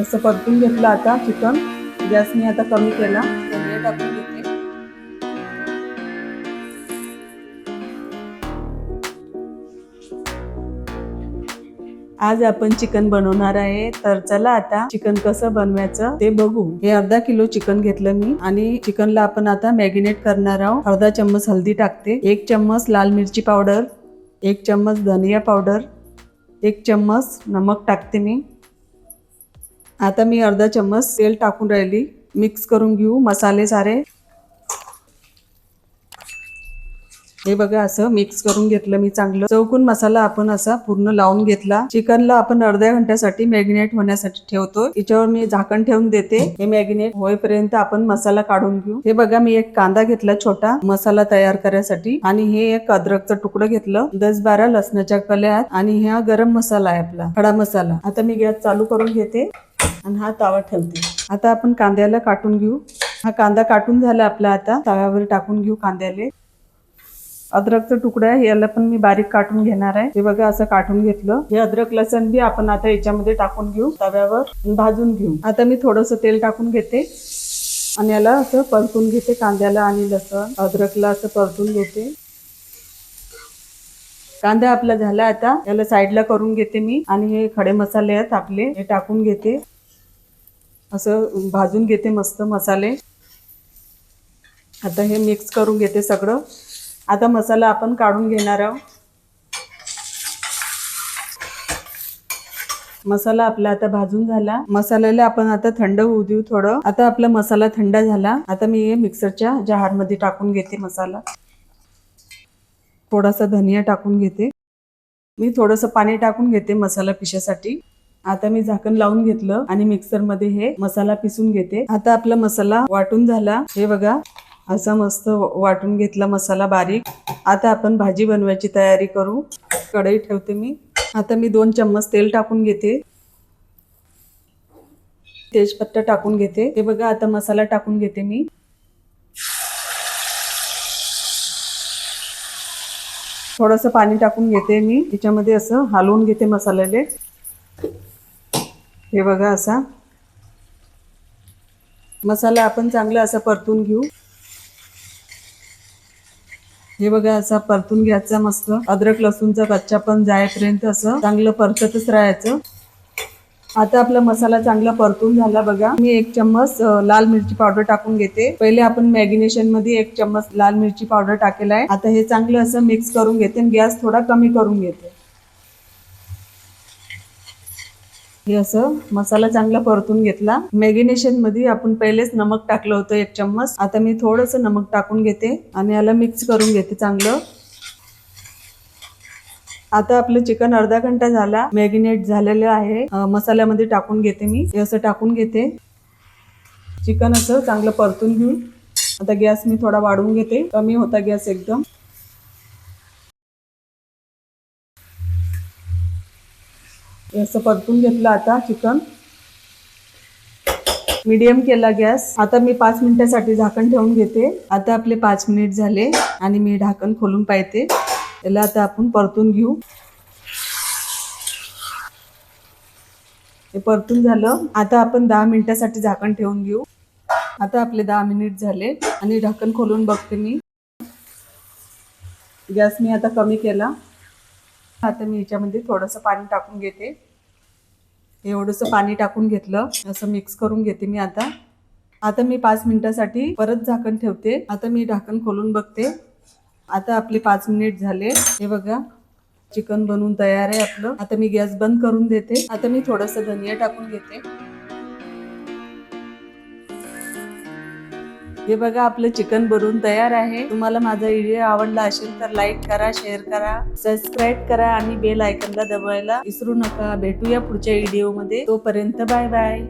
असं परतून घेतलं आता चिकन. गॅस मी आता कमी केला. टाकून आज आपण चिकन बनवणार आहे. तर चला आता चिकन कसं बनवायचं ते बघू. हे अर्धा किलो चिकन घेतलं मी आणि चिकनला आपण आता मॅगिनेट करणार आहोत. अर्धा चम्मच हल्दी टाकते. एक चम्मच लाल मिरची पावडर. एक चम्मच धनिया पावडर. एक चम्मच नमक टाकते मी. आता मी अर्धा चम्मच तेल टाकून राहिली. मिक्स करून घेऊ. मसाले सारे हे बघा असं मिक्स करून घेतलं मी चांगलं. चौकून मसाला आपण असा पूर्ण लावून घेतला. चिकनला आपण अर्ध्या घंट्यासाठी मॅग्नेट होण्यासाठी ठेवतो याच्यावर मी झाकण ठेवून देते. हे मॅग्नेट होईपर्यंत आपण मसाला काढून घेऊ. हे बघा मी एक कांदा घेतला छोटा मसाला तयार करायसाठी. आणि हे एक अद्रकचं तुकडं घेतलं. दस बारा लसणाच्या कल्या आहेत आणि हा गरम मसाला आहे आपला खडा मसाला. आता मी गॅस चालू करून घेते. आणि हा तावा ठेवते. आता आपण कांद्याला काटून घेऊ. हा कांदा काटून झाला आपला आता. तव्यावर टाकून घेऊ कांद्याले. अद्रकचा तुकडा आहे याला पण मी बारीक काटून घेणार आहे. हे बघा असं काटून घेतलं. हे अद्रक लसण बी आपण आता याच्यामध्ये टाकून घेऊ तव्यावर भाजून घेऊ. आता मी थोडस तेल टाकून घेते आणि याला असं परतून घेते कांद्याला आणि लसण. अद्रकला असं परतून घेते. कांदा आपला झाला आता याला साईडला करून घेते मी आणि हे खडे मसाले आहेत आपले हे टाकून घेते. असं भाजून घेते मस्त मसाले. आता हे मिक्स करून घेते सगळं. आता मसाला आपण काढून घेणार आहोत. मसाला आपला आता भाजून झाला. मसाल्याला आपण आता थंड होऊ देऊ थोडं. आता आपला मसाला थंड झाला. आता मी हे मिक्सरच्या जहारमध्ये टाकून घेते मसाला. थोडासा धनिया टाकून घेते. मी थोडंसं पाणी टाकून घेते मसाला पिशासाठी. आता मी झाकण लावून घेतलं आणि मिक्सरमध्ये हे मसाला पिसून घेते. आता आपला मसाला वाटून झाला. हे बघा. असा मस्त वाटून घेतला मसाला बारीक. आता आपण भाजी बनवायची तयारी करू. कढई ठेवते मी. आता मी दोन चम्मच तेल टाकून घेते. तेजपत्ता टाकून घेते. हे बघा आता मसाला टाकून घेते मी. थोडंसं पाणी टाकून घेते मी. त्याच्यामध्ये असं हलवून घेते मसाल्याले. हे बघा असा. मसाला आपण चांगला असा परतून घेऊ. हे बघा असा परतून घ्यायचा मस्त. अद्रक लसूणचा कच्चा पण जायपर्यंत असं चांगलं परततच राहायचं. आता आपला मसाला चांगला परतून झाला बघा. मी एक चम्मच लाल मिरची पावडर टाकून घेते. पहिले आपण मॅगिनेशनमध्ये एक चम्मच लाल मिरची पावडर टाकेला आहे आता हे चांगलं असं मिक्स करून घेते आणि गॅस थोडा कमी करून घेते. हे असं मसाला चांगला परतून घेतला. मॅगिनेशनमध्ये आपण पहिलेच नमक टाकलं होतं एक चम्मच. आता मी थोडंसं नमक टाकून घेते आणि याला मिक्स करून घेते चांगलं. आता आपलं चिकन अर्धा घंटा झाला. मॅगिनेट झालेलं आहे. मसाल्यामध्ये टाकून घेते मी. हे असं टाकून घेते. चिकन असं चांगलं परतून घेऊन. आता गॅस मी थोडा वाढवून घेते. कमी होता गॅस एकदम. असं परतून घेतलं आता चिकन. मीडियम केला गॅस. आता मी पाच मिनिटासाठी झाकण ठेवून घेते. आता आपले पाच मिनिट झाले आणि मी ढाकण खोलून पाहते. त्याला आता आपण परतून घेऊ. हे परतून झालं. आता आपण दहा मिनिटासाठी झाकण ठेवून घेऊ. आता आपले दहा मिनिट झाले आणि ढाकण खोलून बघते मी. गॅस मी आता कमी केला. आता मी याच्यामध्ये थोडंसं पाणी टाकून घेते. एवढंसं पाणी टाकून घेतलं असं मिक्स करून घेते मी आता. आता मी पाच मिनिटासाठी परत झाकण ठेवते. आता मी ढाकण खोलून बघते. आता आपले पाच मिनिट झाले. हे बघा चिकन बनवून तयार आहे आपलं. आता मी गॅस बंद करून देते. आता मी थोडंसं धनिया टाकून घेते. हे बघा आपलं चिकन भरून तयार आहे. तुम्हाला माझा व्हिडिओ आवडला असेल तर लाईक करा शेअर करा सबस्क्राईब करा आणि बेल आयकनला दबायला विसरू नका. भेटूया पुढच्या व्हिडिओमध्ये. तोपर्यंत बाय बाय